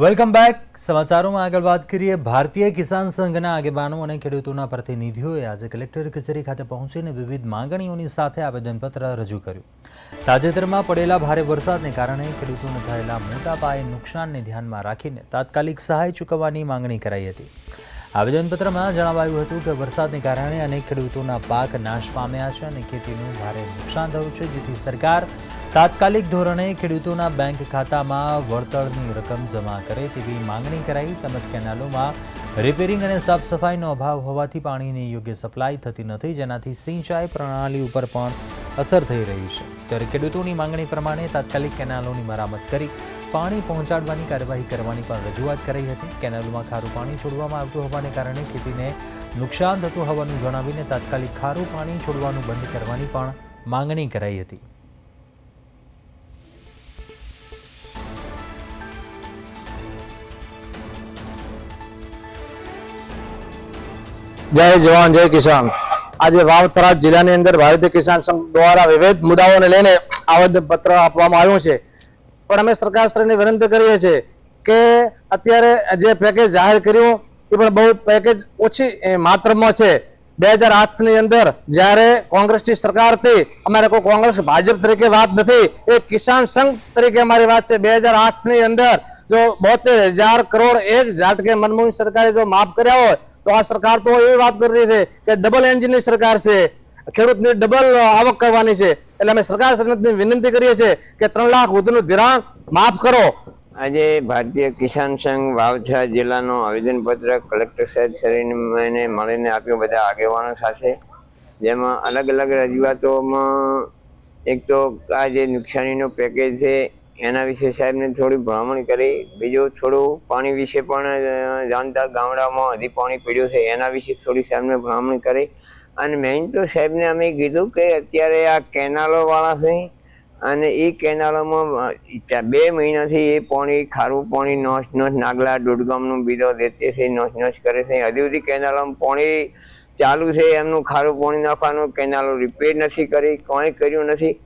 Welcome back સમાચારોમાં આગળ વાત કરીએ. ભારતીય કિસાન સંઘના આગેવાનો અને ખેડૂતોના પ્રતિનિધિઓએ આજે કલેક્ટર કચેરી ખાતે પહોંચીને વિવિધ માંગણીઓની સાથે આવેદનપત્ર રજૂ કર્યું. તાજેતરમાં પડેલા ભારે વરસાદને કારણે ખેડૂતોને થયેલા મોટા પાયે નુકસાનને ધ્યાનમાં રાખીને તાત્કાલિક સહાય ચૂકવવાની માંગણી કરાઈ હતી. આવેદનપત્રમાં જણાવાયું હતું કે વરસાદને કારણે અનેક ખેડૂતોના પાક નાશ પામ્યા છે અને ખેતીનું ભારે નુકસાન થયું છે, જેથી સરકાર તાત્કાલિક ધોરણે ખેડૂતોના બેંક ખાતામાં વળતરની રકમ જમા કરે તેવી માંગણી કરાઈ. તેમજ કેનાલોમાં રિપેરિંગ અને સાફ સફાઈનો અભાવ હોવાથી પાણીની યોગ્ય સપ્લાય થતી નથી, જેનાથી સિંચાઈ પ્રણાલી ઉપર પણ અસર થઈ રહી છે. ત્યારે ખેડૂતોની માંગણી પ્રમાણે તાત્કાલિક કેનાલોની મરામત કરી પાણી પહોંચાડવાની કાર્યવાહી કરવાની પણ રજૂઆત કરાઈ હતી. કેનાલોમાં ખારું પાણી છોડવામાં આવતું હોવાને કારણે ખેતીને નુકસાન થતું હોવાનું જણાવીને તાત્કાલિક ખારું પાણી છોડવાનું બંધ કરવાની પણ માંગણી કરાઈ હતી. જય જવાન, જય કિસાન. આજે વાવથરા જિલ્લાની અંદર ભારતીય કિસાન સંઘ દ્વારા વિવિધ મુદ્દાઓને લઈને આવેદન પત્ર આપવામાં આવ્યું છે. પણ અમે સરકારશ્રીને વિનંતી કરીએ છીએ કે અત્યારે જે પેકેજ જાહેર કર્યું, એ પણ બહુ પેકેજ ઓછી માત્રામાં છે. બે હજાર આઠની અંદર જ્યારે કોંગ્રેસની સરકાર હતી, અમારે કોઈ કોંગ્રેસ ભાજપ તરીકે વાત નથી. એ કિસાન સંઘ તરીકે અમારી વાત છે. બે હજાર આઠની અંદર જો બોતેર હજાર કરોડ એક ઝાટકે મનમોહન સરકારે જો માફ કર્યા હોય તો આ સરકાર તો એવી વાત કરી રહી છે કે ડબલ એન્જિનની સરકાર છે. ખેડૂતની ડબલ આવક કરવાની છે. એટલે અમે સરકાર શ્રીને વિનંતી કરીએ છીએ કે ત્રણ લાખ વધુનું ધિરાણ માફ કરો. આજે ભારતીય કિસાન સંઘ વાવછા જિલ્લાનો આવેદનપત્ર કલેક્ટર સાહેબ શ્રીને મળીને આપ્યું બધા આગેવાનો સાથે. જેમાં અલગ અલગ રજૂઆતોમાં એક તો આ જે નુકસાનીનું પેકેજ છે એના વિશે સાહેબને થોડી ભ્રમણ કરી. બીજું થોડું પાણી વિશે પણ જાણતા ગામડામાં હજી પાણી પીડ્યું છે, એના વિશે થોડી સાહેબને ભ્રમણ કરી. અને મેઇન તો સાહેબને અમે કીધું કે અત્યારે આ કેનાલોવાળા છે, અને એ કેનાલોમાં બે મહિનાથી એ પાણી, ખારું પાણી નોશ નોશ નાગલા દોડગામનું બીજો દેતે છે નોશ નોશ કરે છે. હજી સુધી કેનાલોમાં પાણી ચાલુ છે, એમનું ખારું પાણી નાખવાનું કેનાલો રિપેર નથી કરી, કોઈ કર્યું નથી.